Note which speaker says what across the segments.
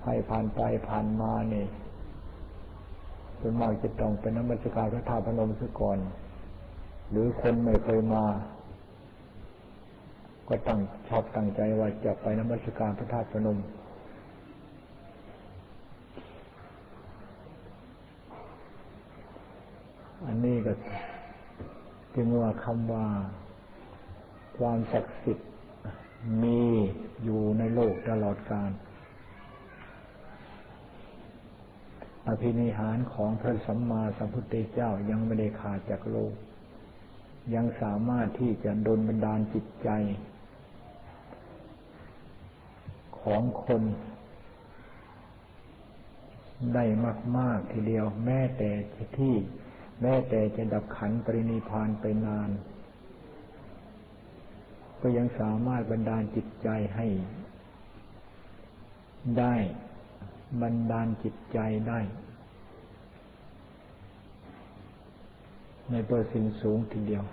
Speaker 1: ใครผ่านไปผ่านมาเนี่ยส่วนมากจะต้องเป็นน้ำมัสการพระธาตุพนมซะก่อน หรือคนไม่เคยมา ก็ตั้งชอบตั้งใจว่าจะไปน้ำมัสการพระธาตุพนม อันนี้ก็จึงว่าคำว่า ความศักดิ์สิทธิ์มีอยู่ในโลกตลอดกาล อภินิหารของพระสัมมาสัมพุทธเจ้ายังไม่ได้ขาดจากโลก ยังสามารถที่จะดลบันดาลจิตใจ ของคนได้มาก ๆ ทีเดียว แม้แต่ที่ แม้แต่จะดับขันปรินิพานไปนาน ก็ยังสามารถบันดาลจิตใจให้ได้ บันดาลจิตใจได้ ในเปอร์เซ็นต์สูงทีเดียว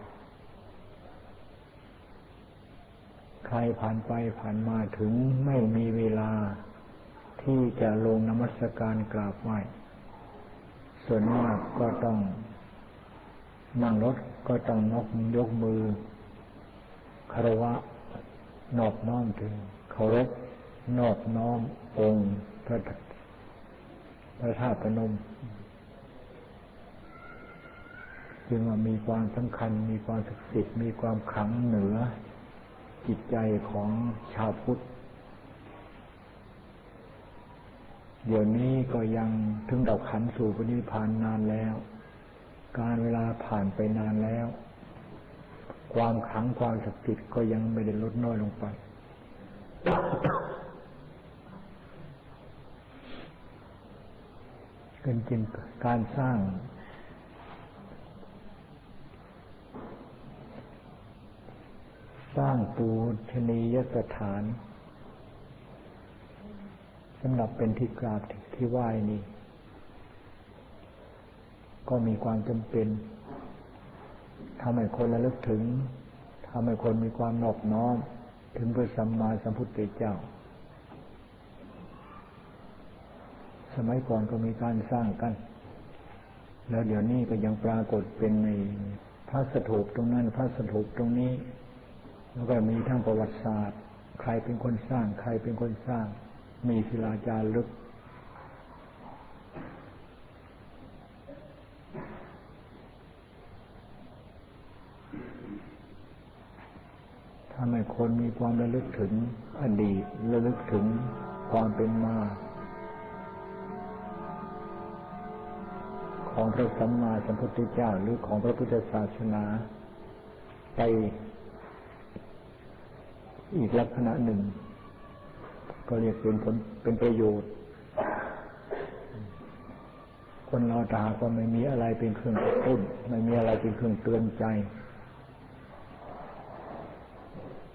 Speaker 1: ใครผ่านไปผ่านมาถึงไม่มีเวลาที่จะลงนมัสการกราบไหว้ ส่วนมากก็ต้องนั่งรถก็ต้องนกยกมือคารวะ นอบน้อมถึงเคารพนอบน้อมองค์พระ พระธาตุพนมจึงว่ามีความสำคัญ มีความศักดิ์สิทธิ์มีความขังเหนือ จิตใจของชาวพุทธ เดี๋ยวนี้ก็ยังถึงดับขันสู่ปณิพานนานแล้ว การเวลาผ่านไปนานแล้ว ความขังความศักดิ์สิทธิ์ก็ยังไม่ได้ลดน้อยลงไป เป็นจริงการสร้าง สร้างปูชนียสถานสำหรับเป็นที่กราบที่ไหว้นี่ก็มีความจำเป็นทำให้คนระลึกถึงทำให้คนมีความนอบน้อมถึงพระสัมมาสัมพุทธเจ้า สมัยก่อนก็มีการสร้างกัน แล้วเดี๋ยวนี้ก็ยังปรากฏเป็นในพระสถูปตรงนั้นพระสถูปตรงนี้ แล้วก็มีทั้งประวัติศาสตร์ ใครเป็นคนสร้าง ใครเป็นคนสร้าง มีศิลาจารึกทำให้คนมีความระลึกถึงอดีตระลึกถึงความเป็นมา ของพระสัมมาสัมพุทธเจ้าหรือของพระพุทธศาสนาไปอีกลักษณะหนึ่ง ก็เรียกเป็นผลเป็นประโยชน์ คนเราตาก็ไม่มีอะไรเป็นเครื่องกระตุ้นไม่มีอะไรเป็นเครื่องเตือนใจ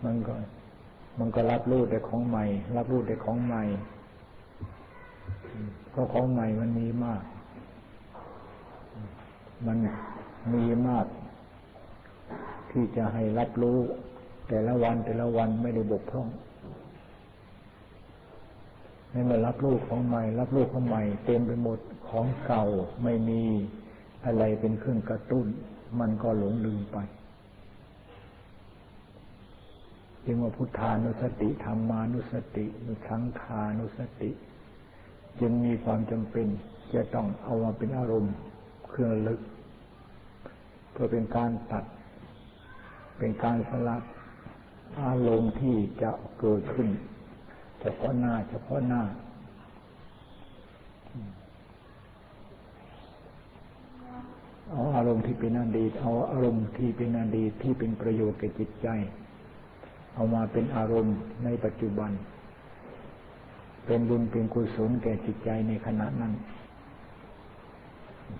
Speaker 1: มันก็ มันก็รับรู้แต่ของใหม่ รับรู้แต่ของใหม่ก็ของใหม่มันมีมาก มันมีมาก ที่จะให้รับรู้ แต่ละวันแต่ละวันไม่ได้บกพร่องให้มารับรู้ของใหม่ รับรู้ของใหม่เต็มไปหมดของเก่าไม่มีอะไรเป็นเครื่องกระตุ้น มันก็หลงลืมไปจึงว่าพุทธานุสติธรรมานุสติสังขานุสติ จึงมีความจำเป็นจะต้องเอามาเป็นอารมณ์เครื่องลึก เพื่อเป็นการตัด เป็นการสลัดอารมณ์ที่จะเกิดขึ้น เฉพาะหน้า เฉพาะหน้า เอาอารมณ์ที่เป็นอดีตเอาอารมณ์ที่เป็นอดีตที่เป็นประโยชน์แก่จิตใจ เอามาเป็นอารมณ์ในปัจจุบัน เป็นบุญเป็นกุศลแก่จิตใจในขณะนั้น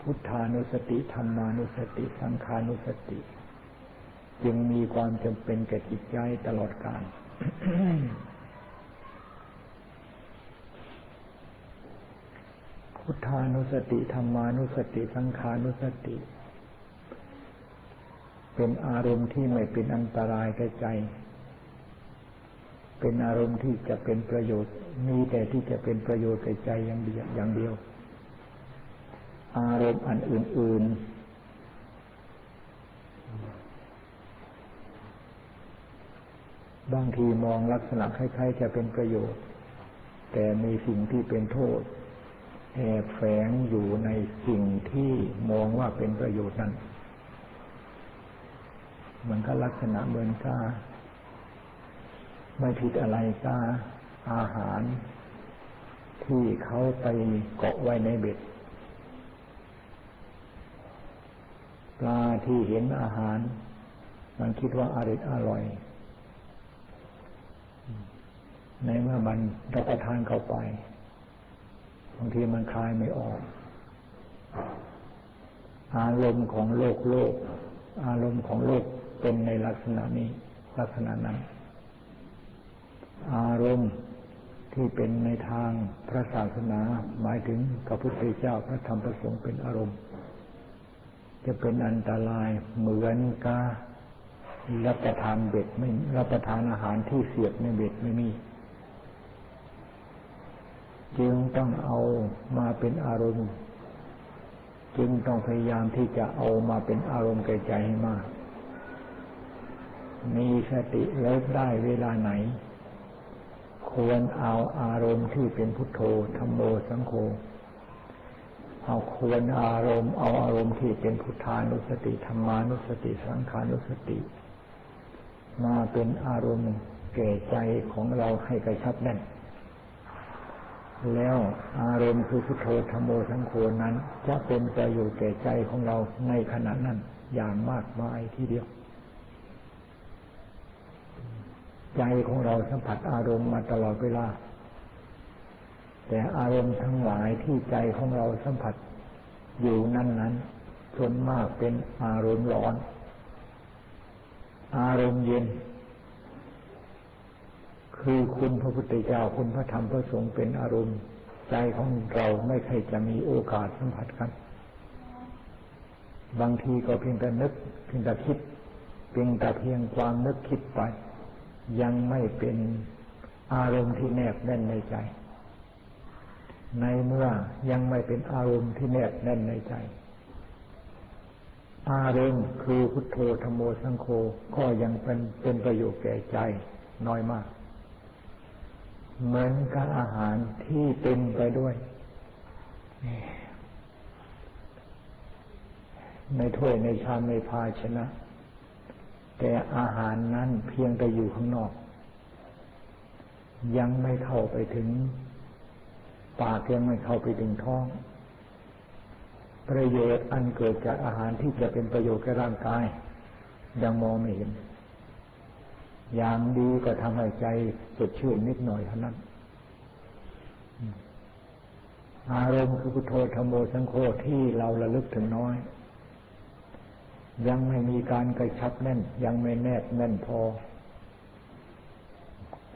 Speaker 1: พุทธานุสติธรรมานุสติ สังขานุสติ จึงมีความจำเป็นแก่จิตใจตลอดกาลพุทธานุสติธรรมานุสติ สังขานุสติ เป็นอารมณ์ที่ไม่เป็นอันตรายแก่ใจ เป็นอารมณ์ที่จะเป็นประโยชน์ มีแต่ที่จะเป็นประโยชน์แก่ใจอย่างเดียวอย่างเดียว อารมณ์อันอื่น ๆ บางทีมองลักษณะคล้ายๆจะเป็นประโยชน์ แต่มีสิ่งที่เป็นโทษแอบแฝงอยู่ในสิ่งที่มองว่าเป็นประโยชน์นั้นมันก็ลักษณะเหมือนกาไม่ผิดอะไรกาอาหาร ที่เขาไปเกาะไว้ในเบ็ด ปลาที่เห็นอาหาร มันคิดว่าอร่อยอร่อย ในเมื่อมันรับประทานเข้าไปบางทีมันคลายไม่ออก อารมณ์ของโลกโลก อารมณ์ของโลกเป็นในลักษณะนี้ ลักษณะนั้น อารมณ์ที่เป็นในทางพระศาสนา หมายถึงพระพุทธเจ้าพระธรรมพระสงฆ์เป็นอารมณ์ จะเป็นอันตรายเหมือนกับรับประทานเบ็ดไม่รับประทานอาหารที่เสียบในเบ็ดไม่มีจึงต้องเอามาเป็นอารมณ์ จึงต้องพยายามที่จะเอามาเป็นอารมณ์แก่ใจให้มาก มีสติเลิกได้เวลาไหน ควรเอาอารมณ์ที่เป็นพุทโธธรรมโมสังโฆ เอาควรอารมณ์ เอาอารมณ์ที่เป็นพุทธานุสติธรรมานุสติสังขานุสติ มาเป็นอารมณ์แก่ใจของเราให้กระชับแน่นแล้วอารมณ์คือพุทโธธรรมโมสังโฆนั้น จะเป็นประโยชน์แก่ใจของเราในขณะนั้นอย่างมากมายทีเดียว ใจของเราสัมผัสอารมณ์มาตลอดเวลา แต่อารมณ์ทั้งหลายที่ใจของเราสัมผัสอยู่นั้นนั้นส่วนมากเป็นอารมณ์ร้อน อารมณ์เย็น คือคุณพระพุทธเจ้าคุณพระธรรมพระสงฆ์เป็นอารมณ์ ใจของเราไม่เคยจะมีโอกาสสัมผัสกัน บางทีก็เพียงแต่นึกเพียงแต่คิด เพียงแต่เพียงความนึกคิดไป ยังไม่เป็นอารมณ์ที่แนบแน่นในใจ ในเมื่อยังไม่เป็นอารมณ์ที่แนบแน่นในใจ อารมณ์คือพุทโธธรรมโมสังโฆก็ยังเป็นเป็นประโยชน์แก่ใจน้อยมาก เหมือนกับอาหารที่เต็มไปด้วยในถ้วยในชามในภาชนะ แต่อาหารนั้นเพียงแต่อยู่ข้างนอก ยังไม่เข้าไปถึง ปากยังไม่เข้าไปถึงท้อง ประโยชน์อันเกิดจากอาหารที่จะเป็นประโยชน์แก่ร่างกาย ยังมองไม่เห็น อย่างดีก็ทำให้ใจสดชื่นนิดหน่อยเท่านั้น อารมณ์คือพุทโธธรรมโมสังโฆที่เราระลึกถึงน้อย ยังไม่มีการกระชับแน่น ยังไม่แนบแน่นพอ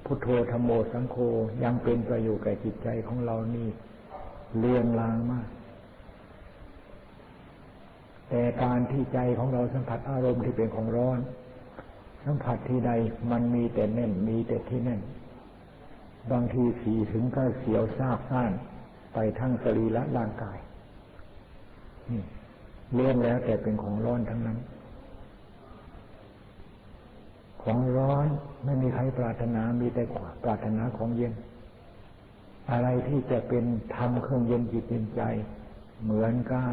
Speaker 1: พุทโธธรรมโมสังโฆยังเป็นประโยชน์แก่จิตใจของเรานี่เลือนลางมาก แต่การที่ใจของเราสัมผัสอารมณ์ที่เป็นของร้อน สัมผัสที่ใดมันมีแต่แน่นมีแต่ที่แน่น บางทีผีถึงก็เสียวซาบซ่านไปทั้งสรีระร่างกายนี่เรื่องแล้วแต่เป็นของร้อนทั้งนั้น ของร้อนไม่มีใครปรารถนามีแต่ปรารถนาของเย็น อะไรที่จะเป็นธรรมเครื่องเย็นจิตเย็นใจ เหมือนกับ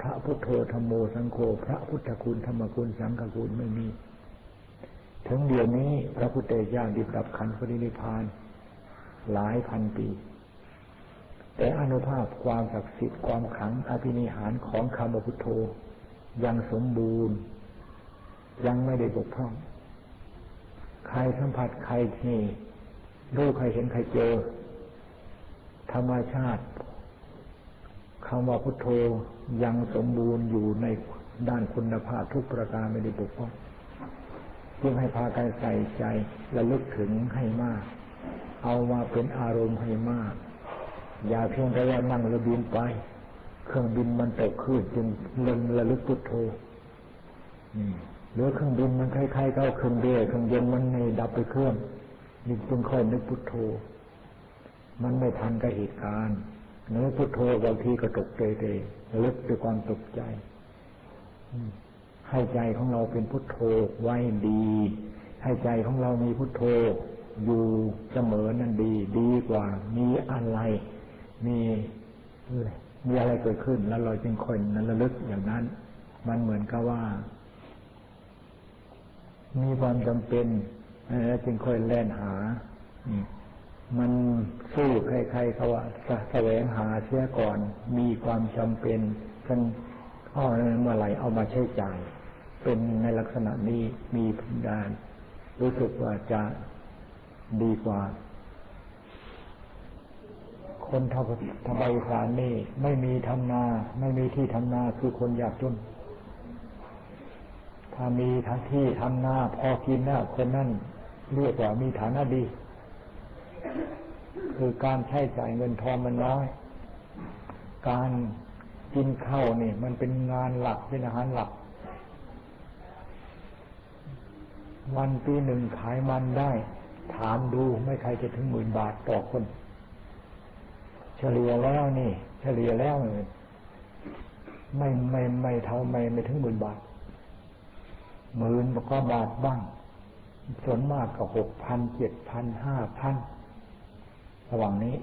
Speaker 1: พระพุทโธธรรมโมสังโฆพระพุทธคุณธรรมคุณสังฆคุณไม่มี ถึงเดี๋ยวนี้พระพุทธเจ้าดิบดับขันธ์ปรินิพาน หลายพันปี แต่อนุภาพความศักดิ์สิทธิ์ความขังอภินิหารของคำพุทโธยังสมบูรณ์ ยังไม่ได้บกพร่อง ใครสัมผัสใครที่รู้ใครเห็นใครเจอ ธรรมชาติคำว่าพุทโธยังสมบูรณ์อยู่ในด้านคุณภาพทุกประการไม่ได้บกพร่องจึงให้พากันใส่ใจและลึกถึงให้มาก เอามาเป็นอารมณ์ให้มาก อย่าเพียงแต่ว่านั่งระบินไป เครื่องบินมันตกขึ้นจึงเล็งระลึกพุทโธ หรือเครื่องบินมันคล้ายๆกับเครื่องเรือเครื่องยนต์มันในดับไปเครื่องนี่จึงค่อยนึกพุทโธ มันไม่ทันกับเหตุการณ์นึกพุทโธบางทีก็ตกใจเลยลึกด้วยความตกใจให้ใจของเราเป็นพุทโธไว้ดี ให้ใจของเรามีพุทโธ อยู่เสมอนั่นดี ดีกว่า มีอะไร มีมีอะไรเกิดขึ้น แล้วเราจึงค่อยนั้นระลึกอย่างนั้น มันเหมือนกับว่า มีความจำเป็นแล้วจึงค่อยแล่นหา มันสู้ใครๆเขาว่าแสวงหาเสียก่อน มีความจำเป็นกันข้อนั้นเมื่อไหร่เอามาใช้จ่าย เป็นในลักษณะนี้มีพิดานรู้สึกว่าจะดีกว่า คนทำทำใบสารนี่ไม่มีทำนา ไม่มีที่ทำนาคือคนอยากจน ถ้ามีทั้งที่ทำหน้าพอกินหนะคนนั้นเรียกว่ามีฐานะดี คือการใช้จ่ายเงินทองมันน้อย การกินข้าวเนี่ย มันเป็นงานหลักเป็นอาหารหลัก วันปีหนึ่งขายมันได้ ถามดูไม่ใครจะถึงหมื่นบาทต่อคน เฉลี่ยแล้วนี่ เฉลี่ยแล้วไม่ไม่ไม่เท่าไม่ไม่ถึงหมื่นบาท หมื่นก็บาทบ้าง ส่วนมากก็หกพันเจ็ดพันห้าพันระหว่างนี้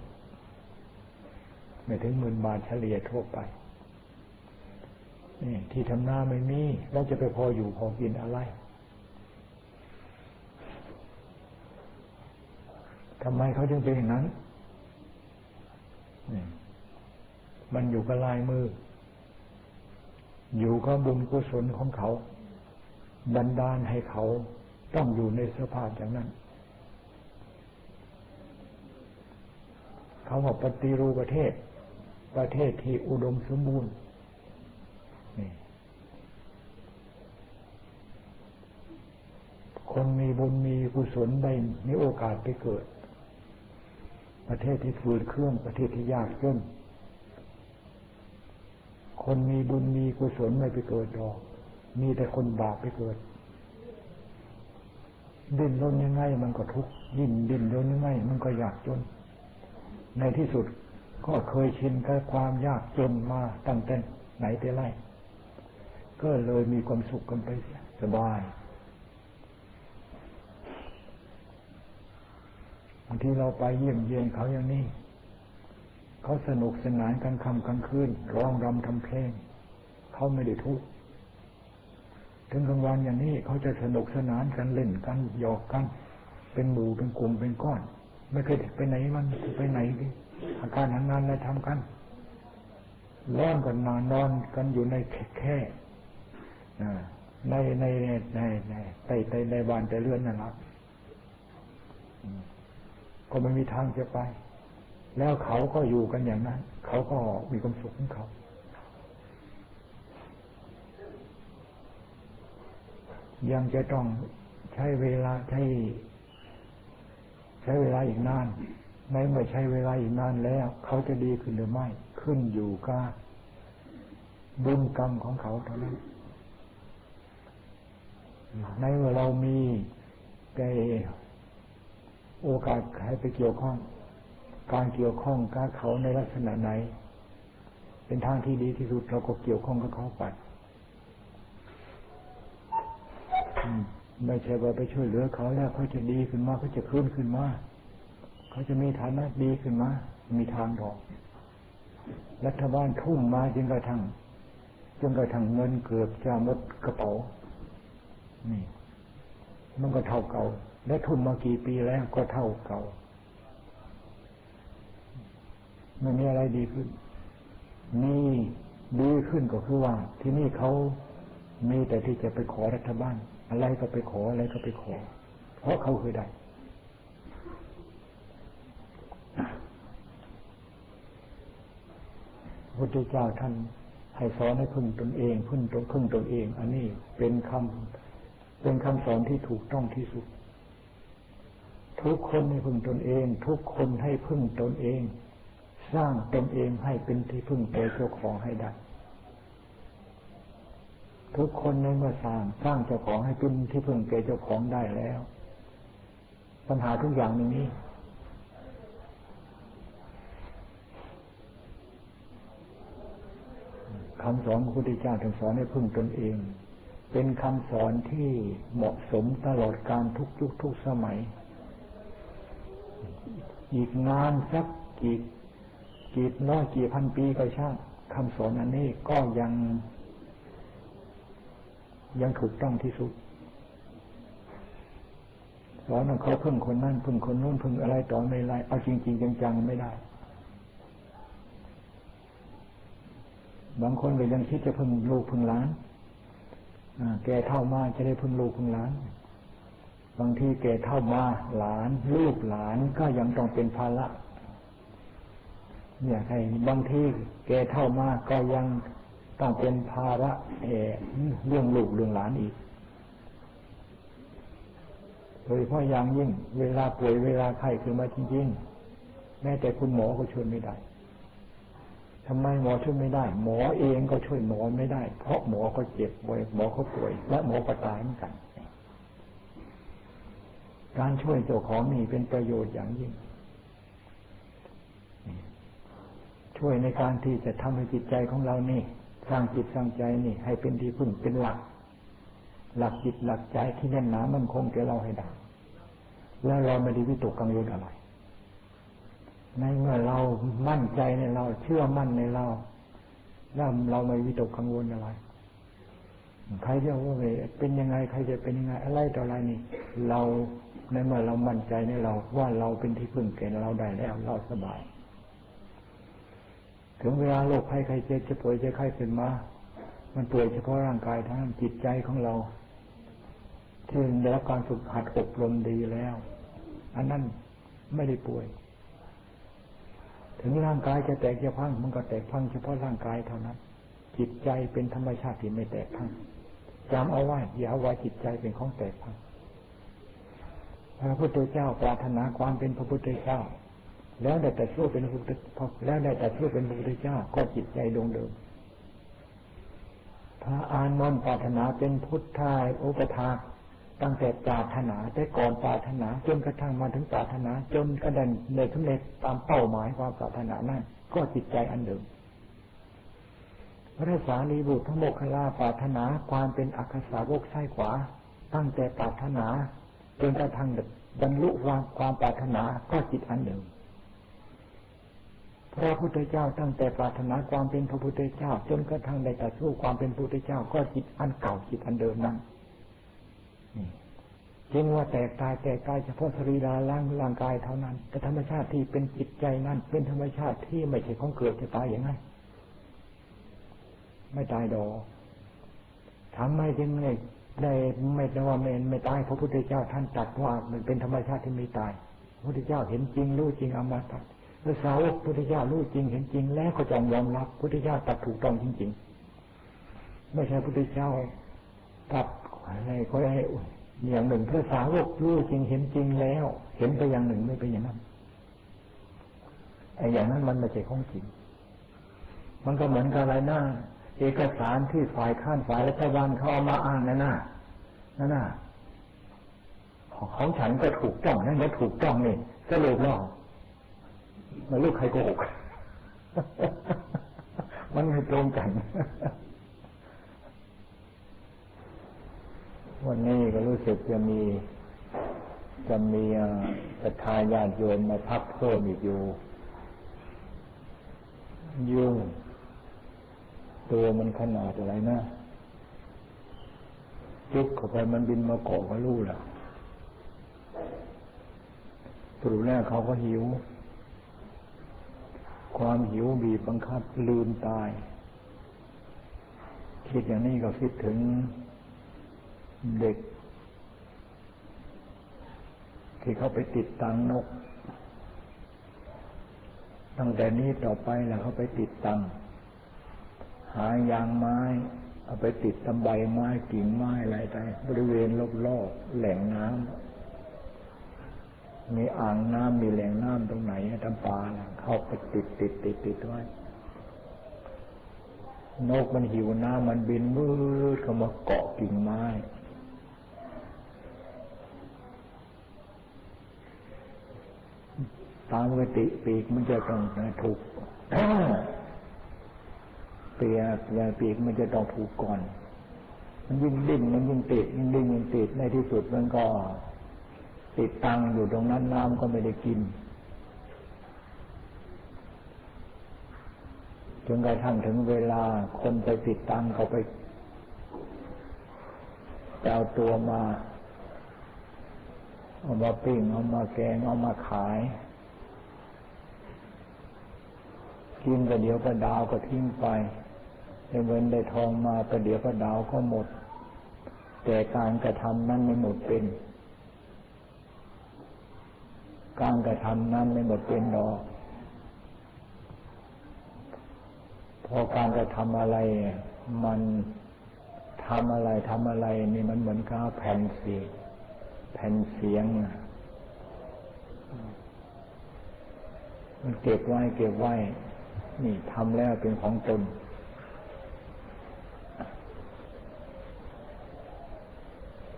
Speaker 1: ไม่ถึงหมื่นบาทเฉลี่ยทั่วไป นี่ ที่ทำหน้าไม่มีแล้วจะไปพออยู่พอกินอะไรทำไมเขาจึงเป็นอย่างนั้น มันอยู่กับลายมือ อยู่กับบุญกุศลของเขา บันดาลให้เขาต้องอยู่ในสภาพอย่างนั้นเขาบอกปฏิรูปประเทศ ประเทศที่อุดมสมบูรณ์นี่คนมีบุญมีกุศลได้มีโอกาสไปเกิด ประเทศที่ฝืดเครื่องประเทศที่ยากจนคนมีบุญมีกุศลไม่ไปเกิดดอก มีแต่คนบาปไปเกิด ดิ้นรนยังไงมันก็ทุกข์ดิ้นดิ้นรนยังไงมันก็ยากจน ในที่สุดก็เคยชินกับความยากจนมาตั้งแต่ไหนแต่ไรก็เลยมีความสุขกันไปสบายบางทีเราไปเยี่ยมเยียนเขาอย่างนี้เขาสนุกสนานกันคำกลางคืนร้องรำทำเพลง เขาไม่ได้ทุกข์ ถึงกลางวันอย่างนี้เขาจะสนุกสนานกันเล่นกันหยอกกัน เป็นหมู่เป็นกลุ่มเป็นก้อน ไม่เคยไปไหนมันไปไหนดิอาการทำงานอะไรทำกันร้อนกันนอนนอนกันอยู่ในแค่ในในในในในใต้ใต้ในบ้านแต่เลื่อนนั่นละก็ไม่มีทางจะไป แล้วเขาก็อยู่กันอย่างนั้น เขาก็มีความสุขของเขา ยังจะต้องใช้เวลาใช้ใช้เวลาอีกนานไม่เมื่อใช้เวลาอีกนานแล้ว เขาจะดีขึ้นหรือไม่ ขึ้นอยู่กับบุญกรรมของเขาเท่านั้น ในเมื่อเรามีแกโอกาสใครไปเกี่ยวข้อง การเกี่ยวข้องกับเขาในลักษณะไหน เป็นทางที่ดีที่สุดเราก็เกี่ยวข้องกับเขาไป ไม่ใช่ว่าไปช่วยเหลือเขาแล้วเขาจะดีขึ้นมาเขาจะขึ้นขึ้นมาเขาจะมีฐานะดีขึ้นมา มีทางดอก รัฐบาลทุ่มมาจนกระทั่งจนกระทั่งเงินเกือบจะหมดกระเป๋า นี่ มันก็เท่าเก่า และทุ่มมากี่ปีแล้วก็เท่าเก่าไม่มีอะไรดีขึ้น นี่ดีขึ้นก็คือว่า ที่นี่เขามีแต่ที่จะไปขอรัฐบาล อะไรก็ไปขออะไรก็ไปขอ เพราะเขาเคยได้พุทธเจ้าท่านให้สอนให้พึ่งตนเองพึ่งตนพึ่งตนเอง อันนี้เป็นคำเป็นคำสอนที่ถูกต้องที่สุด ทุกคนให้พึ่งตนเอง ทุกคนให้พึ่งตนเอง สร้างตนเองให้เป็นที่พึ่งตัวเจ้าของให้ได้ ทุกคนในเมื่อสร้างสร้างเจ้าของให้เป็นที่พึ่งแก่เจ้าของได้แล้ว ปัญหาทุกอย่างนี้ คำสอนของพระพุทธเจ้าท่านสอนให้พึ่งตนเอง เป็นคำสอนที่เหมาะสมตลอดการทุกยุคทุกสมัย อีกนานสักกี่กี่น้อยกี่พันปีก็ช่างคำสอนอันนี้ก็ยัง ยังถูกต้องที่สุดสอนเขาพึ่งคนนั่นพึ่งคนนู้นพึ่งอะไรต่อไม่ไรเอาจริงจริงจังๆไม่ได้ บางคนก็ยังคิดจะพึ่งลูกพึ่งหลานแก่เท่ามาจะได้พึ่งลูกพึ่งหลาน บางทีแก่เท่ามาหลาน ลูกหลานก็ยังต้องเป็นภาระเนี่ยให้บางทีแก่เท่ามาก็ยัง ต้องเป็นภาระเอเรื่องลูกเรื่องหลานอีก โดยเพราะอย่างยิ่ง เวลาป่วยเวลาไข้คือมาจริงๆ แม้แต่คุณหมอก็ช่วยไม่ได้ทำไมหมอช่วยไม่ได้ หมอเองก็ช่วยหมอไม่ได้ เพราะหมอก็เจ็บป่วยหมอเขาป่วย และหมอก็ตายเหมือนกัน การช่วยเจ้าของนี่เป็นประโยชน์อย่างยิ่ง ช่วยในการที่จะทำให้จิตใจของเรานี่ สร้างจิตสร้างใจนี่ ให้เป็นที่พึ่งเป็นหลัก หลักจิตหลักใจที่แน่นหนามันคงแก่เราให้ได้แล้วเราไม่ได้วิตกกังวลอะไร ในเมื่อเรามั่นใจในเราเชื่อมั่นในเราแล้วเราไม่วิตกกังวลอะไร ใครจะว่าเป็นยังไงใครจะเป็นยังไงอะไรต่ออะไรนี่ เราในเมื่อเรามั่นใจในเราว่าเราเป็นที่พึ่งแก่เราได้แล้วเราสบาย ถึงเวลาโรคภัยใครเจ็บจะป่วยจะไข้ขึ้นมา มันป่วยเฉพาะร่างกายทั้งจิตใจของเราที่ได้รับการฝึกหัดอบรมดีแล้ว อันนั้นไม่ได้ป่วย ถึงร่างกายจะแตกจะพังมันก็แตกพังเฉพาะร่างกายเท่านั้น จิตใจเป็นธรรมชาติที่ไม่แตกพังจำเอาไว้อย่าเอาไว้จิตใจเป็นของแตกพังพระพุทธเจ้าปรารถนาความเป็นพระพุทธเจ้า แล้วได้แต่ชั่วเป็นพระพุทธแล้วได้แต่ชั่วเป็นพระพุทธเจ้าก็จิตใจดวงเดิมพระอานนท์ปรารถนาเป็นพุทธายอุปถาตั้งแต่ปรารถนาแต่ก่อนปรารถนาจนกระทั่งมาถึงปรารถนา จนกระดันในทุเรศตามเป้าหมายความปรารถนานั้นก็จิตใจอันเดิมพระสารีบุตรทั้งโมคคลาปรารถนาความเป็นอักษาวกใช้ขวา ตั้งแต่ปรารถนา จนกระทั่งบรรลุความความปรารถนาก็จิตอันเดิม พระพุทธเจ้าตั้งแต่ปรารถนาความเป็นพระพุทธเจ้า จนกระทั่งได้ตัดสู้ความเป็นพระพุทธเจ้าก็จิตอันเก่าจิตอันเดิมนั้นจึงว่าแตกตายแตกตายเฉพาะสรีระร่างร่างกายเท่านั้น แต่ธรรมชาติที่เป็นจิตใจนั้น เป็นธรรมชาติที่ไม่ใช่ของเกิดจะตายอย่างไรไม่ตายดอกทำไมจึงไม่ได้ไม่ได้ว่าไม่ไม่ตายพระพุทธเจ้าท่านตัดว่ามันเป็นธรรมชาติที่ไม่ตายพระพุทธเจ้าเห็นจริงรู้จริงอมตะ พระสาวกพุทธเจ้ารู้จริงเห็นจริง แล้วก็จงยอมรับพุทธเจ้าตัดถูกต้องจริงๆไม่ใช่พุทธเจ้าตัดอะไรก็ให้อย่างหนึ่งพระสาวกรู้จริงเห็นจริงแล้ว เห็นไปอย่างหนึ่งไม่เป็นอย่างนั้นไอ้อย่างนั้นมันไม่ใช่ของจริง มันก็เหมือนกับอะไรหน้าเอกสารที่ฝ่ายข้านฝ่ายรัฐบาลเขาเอามาอ้างนั่นน่ะนั่นน่ะของฉันก็ถูกต้องนั่นก็ถูกต้องนี่สรุปแล้ว มันลูกใครโกหกมันไม่ตรงกัน วันนี้ก็รู้สึกจะมี จะมีศรัทธาญาติโยมมาพักเพิ่มอีกอยู่ ยุ่ง ตัวมันขนาดอะไรนะจุกเข้าไปมันบินมาเกาะก็รู้ล่ะปรูแรกเขาก็หิว ความหิวบีบบังคับลืมตาย คิดอย่างนี้ก็คิดถึงเด็ก ที่เขาไปติดตังนก ตั้งแต่นี้ต่อไปแล้วเขาไปติดตังหายางไม้ เอาไปติดตำใบไม้กิ่งไม้อะไรไปบริเวณรอบๆแหล่งน้ำ มีอ่างน้ำมีแหล่งน้ำตรงไหนทำปลาเข้าไปติดติดติดติดไว้นกมันหิวน้ำมันบินมืดเข้ามาเกาะกิ่งไม้ ตามปกติปีกมันจะต้องถูกเปียกยาปีกมันจะต้องถูกก่อน มันยิ่งดิ้นมันยิ่งติดยิ่งดิ้นยิ่งติดในที่สุดมันก็ ติดตังอยู่ตรงนั้นน้ำก็ไม่ได้กินจนกระทั่งถึงเวลาคนไปติดตังเขาไปเอาตัวมาเอามาปิ้งเอามาแกงเอามาขาย กินก็เดี๋ยวก็ดาวก็ทิ้งไปได้เงินได้ทองมาก็เดี๋ยวก็ดาวก็หมด แต่การกระทำนั้นไม่หมดเป็น การกระทำนั้นไม่หมดเป็นดอก พอการกระทำอะไร มันทำอะไรทำอะไร นี่มันเหมือนกับแผ่นเสียงแผ่นเสียงมันเก็บไว้เก็บไว้ นี่ทำแล้วเป็นของตน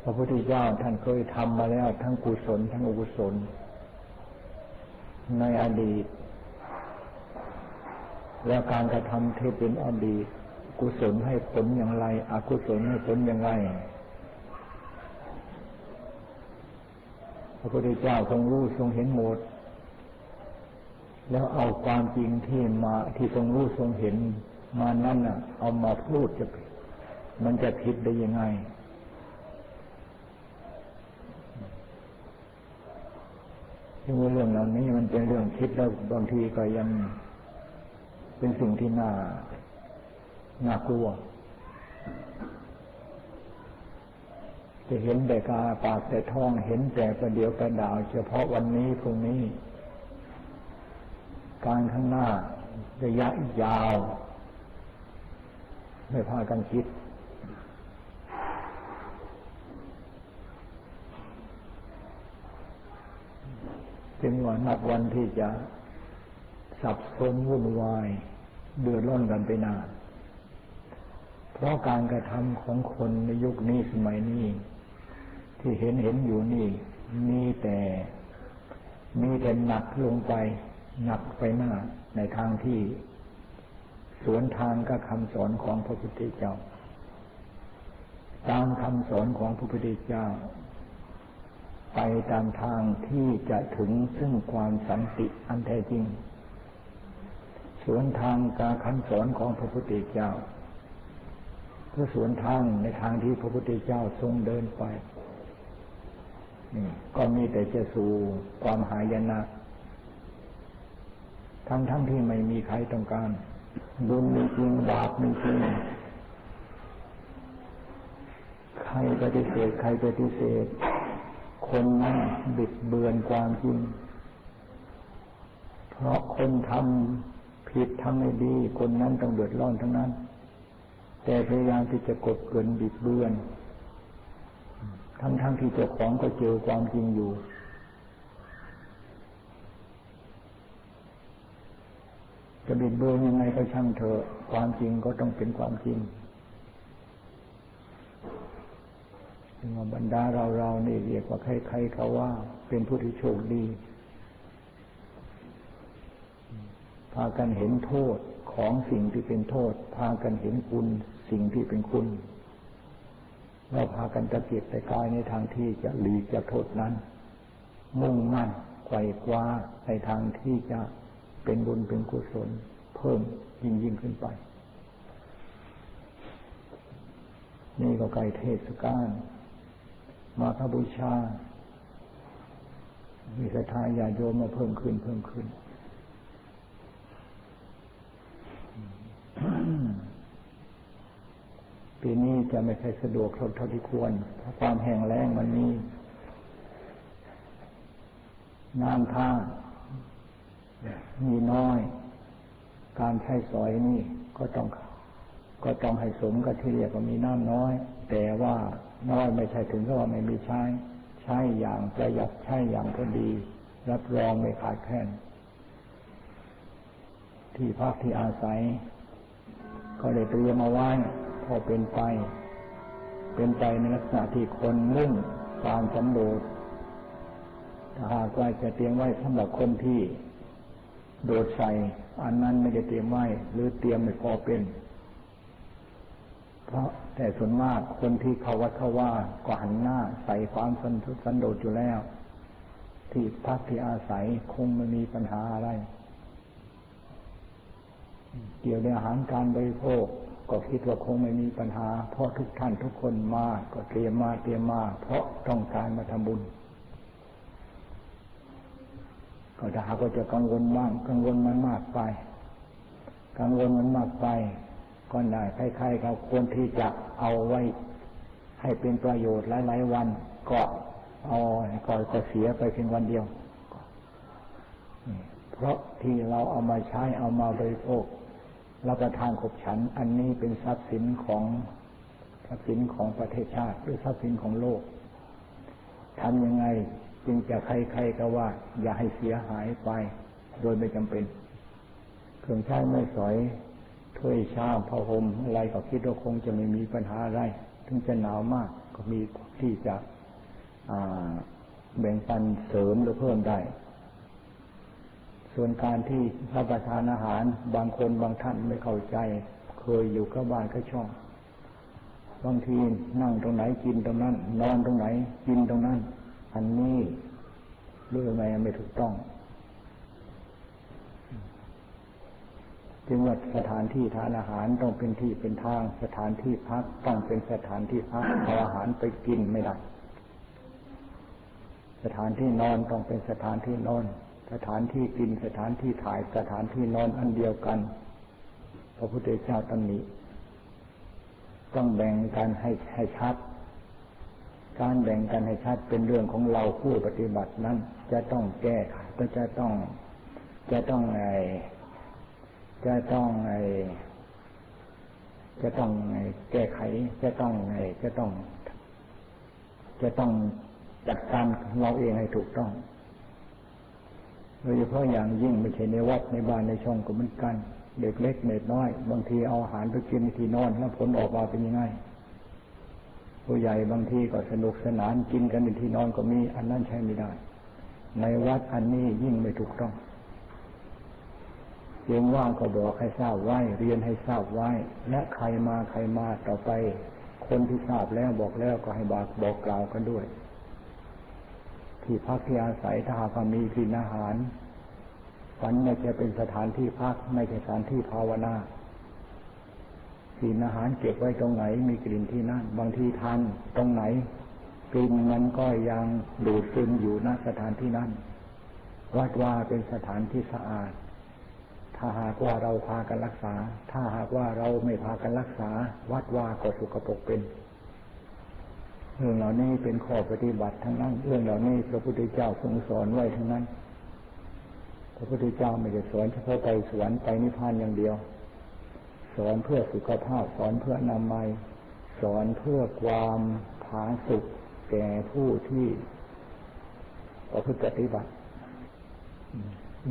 Speaker 1: พระพุทธเจ้าท่านเคยทำมาแล้วทั้งกุศลทั้งอกุศล ในอดีต แล้วการกระทำที่เป็นอดีต กุศลให้ผลอย่างไร อกุศลให้ผลอย่างไรพระพุทธเจ้าทรงรู้ทรงเห็นหมด แล้วเอาความจริงที่มาที่ทรงรู้ทรงเห็นมานั่นน่ะ เอามาพูดจะมันจะผิดได้ยังไง ที่ว่าเรื่องเหล่านี้มันเป็นเรื่องคิดแล้วบางทีก็ยังเป็นสิ่งที่น่าน่ากลัวจะเห็นแต่กาปากแต่ท้องเห็นแต่ประเดียวประดาว เฉพาะวันนี้พรุ่งนี้ การข้างหน้าระยะยาว ไม่พากันคิด จึงว่านับวันที่จะสับสนวุ่นวาย เดือดร้อนกันไปนาน เพราะการกระทำของคนในยุคนี้สมัยนี้ ที่เห็นเห็นอยู่นี่ มีแต่ มีแต่หนักลงไป หนักไปหน้าในทางที่ สวนทางกับคำสอนของพระพุทธเจ้า ตามคำสอนของพระพุทธเจ้า ไปตามทางที่จะถึงซึ่งความสันติอันแท้จริง สวนทางการคำสอนของพระพุทธเจ้าเพื่อสวนทางในทางที่พระพุทธเจ้าทรงเดินไปนี่ก็มีแต่จะสู่ความหายนะทั้งทั้งที่ไม่มีใครต้องการ บุญมีจริงบาปมีจริงใครปฏิเสธใครปฏิเสธ คนนั้นบิดเบือนความจริง เพราะคนทำผิดทำไม่ดี คนนั้นต้องเดือดร้อนทั้งนั้น แต่พยายามที่จะกดเกินบิดเบือน ทั้งๆทที่เจ้าของก็เจอความจริงอยู่จะบิดเบือนยังไงก็ช่างเถอะความจริงก็ต้องเป็นความจริงจึงว่า บรรดาเราเรานี่เรียกว่าใครๆเขาว่า เป็นผู้ที่โชคดี พากันเห็นโทษของสิ่งที่เป็นโทษ พากันเห็นคุณสิ่งที่เป็นคุณเราพากันตะเกียบตะกายในทางที่จะหลีกจากโทษนั้น มุ่งมั่นไขว่คว้าในทางที่จะเป็นบุญเป็นกุศล เพิ่มยิ่งยิ่งขึ้นไป นี่ก็ไกลเทศกาล มาพระบูชา มีศรัทธาญาโยมมาเพิ่มขึ้นเพิ่มขึ้น ปีนี้จะไม่ใช่สะดวกเท่าที่ควร เพราะความแห้งแล้งมันมีน้ำท่ามีน้อย การใช้สอยนี่ก็ต้อง ก็ต้องให้สมกับที่เรียกว่ามีน้ำน้อย แต่ว่าน้อยไม่ใช่ถึงกับว่าไม่มีใช้ ใช้อย่างประหยัดใช้อย่างพอดี รับรองไม่ขาดแคลนที่พักที่อาศัย ก็ได้เตรียมเอาไว้พอเป็นไป เป็นไปในลักษณะที่คนมุ่งความสันโดษทถ้าหากว่าจะเตรียมไว้สำหรับคนที่ โดดใส่อันนั้นไม่ได้เตรียมไว้ หรือเตรียมไม่พอเป็น เพราะแต่ส่วนมากคนที่เขาวัดเขาว่าก็หันหน้าใส่ความสันทุสันโดษอยู่แล้ว ที่พักที่อาศัยคงไม่มีปัญหาอะไร เกี่ยวกับอาหารการบริโภค ก็คิดว่าคงไม่มีปัญหา เพราะทุกท่านทุกคนมาก็เตรียมมาเตรียมมาเพราะต้องการมาทำบุญก็จะหากว่าจะกังวลบ้างกังวลมันมากไป กังวลมันมากไป ก็ได้ใครๆเขาควรที่จะเอาไว้ ให้เป็นประโยชน์หลายๆวัน ก็เอาก็ก็เสียไปเพียงวันเดียว เพราะที่เราเอามาใช้เอามาบริโภค รับประทานขบฉัน อันนี้เป็นทรัพย์สินของทรัพย์สินของประเทศชาติ หรือทรัพย์สินของโลกทำยังไงจึงจะใครๆก็ว่า อย่าให้เสียหายไป โดยไม่จำเป็น เครื่องใช้ไม่สอย ถ้วยชามผ้าห่มอะไรก็คิดว่าคงจะไม่มีปัญหาอะไรถึงจะหนาวมากก็มีที่จะแบ่งปันเสริมหรือเพิ่มได้ ส่วนการที่รับประทานอาหารบางคนบางท่านไม่เข้าใจ เคยอยู่กับบ้านก็ช่อง บางทีนั่งตรงไหนกินตรงนั้น นอนตรงไหนกินตรงนั้น อันนี้เรื่องอะไรไม่ถูกต้อง จึงว่าสถานที่ทานอาหารต้องเป็นที่เป็นทาง สถานที่พักต้องเป็นสถานที่พักเอาอาหารไปกินไม่ได้สถานที่นอนต้องเป็นสถานที่นอน สถานที่กินสถานที่ถ่ายสถานที่นอนอันเดียวกัน พระพุทธเจ้าตำหนิต้องแบ่งกันให้ให้ชัด การแบ่งกันให้ชัดเป็นเรื่องของเราผู้ปฏิบัตินั้น จะต้องแก้ไขก็จะต้องจะต้องไง จะต้องไงจะต้องไงแก้ไข จะต้องไงจะต้อง จะต้องจัดการเราเองให้ถูกต้องโดยเฉพาะอย่างยิ่งไม่ใช่ในวัดในบ้านในช่องก็เหมือนกัน เด็กเล็กเด็กน้อย บางทีเอาอาหารไปกินในที่นอนแล้วผลออกมาเป็นยังไงผู้ใหญ่บางทีก็สนุกสนานกินกันในที่นอนก็มีอันนั้นใช้ไม่ได้ ในวัดอันนี้ยิ่งไม่ถูกต้อง เสียงว่างก็บอกให้ทราบไว้ เรียนให้ทราบไว้ และใครมาใครมาต่อไป คนที่ทราบแล้วบอกแล้วก็ให้บอกบอกกล่าวกันด้วย ที่พักที่อาศัยถ้าหากมีกินอาหารฝันไม่ใช่เป็นสถานที่พักไม่ใช่สถานที่ภาวนากินอาหารเก็บไว้ตรงไหน มีกลิ่นที่นั่น บางทีทานตรงไหนกลิ่นมันก็ยังดูดซึมอยู่ณสถานที่นั้น วัดว่าเป็นสถานที่สะอาด ถ้าหากว่าเราพากันรักษา ถ้าหากว่าเราไม่พากันรักษา วัดว่าก็สุกปกเป็นเรื่องเหล่านี้เป็นข้อปฏิบัติทั้งนั้นเรื่องเหล่านี้พระพุทธเจ้าทรงสอนไว้ทั้งนั้น พระพุทธเจ้าไม่ได้สอนเฉพาะไปสวรรค์ไปนิพพานอย่างเดียว สอนเพื่อสุขภาพสอนเพื่อนามัย สอนเพื่อความผาสุกแก่ผู้ที่ประพฤติปฏิบัติ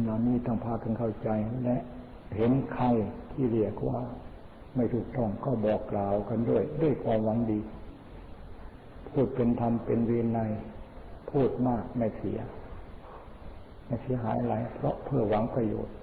Speaker 1: เรานี้ต้องพากันเข้าใจและเห็นใครที่เรียกว่าไม่ถูกต้องก็บอกกล่าวกันด้วย ด้วยความหวังดี พูดเป็นธรรมเป็นเวียนใน พูดมากไม่เสีย ไม่เสียหายอะไรเพราะเพื่อหวังประโยชน์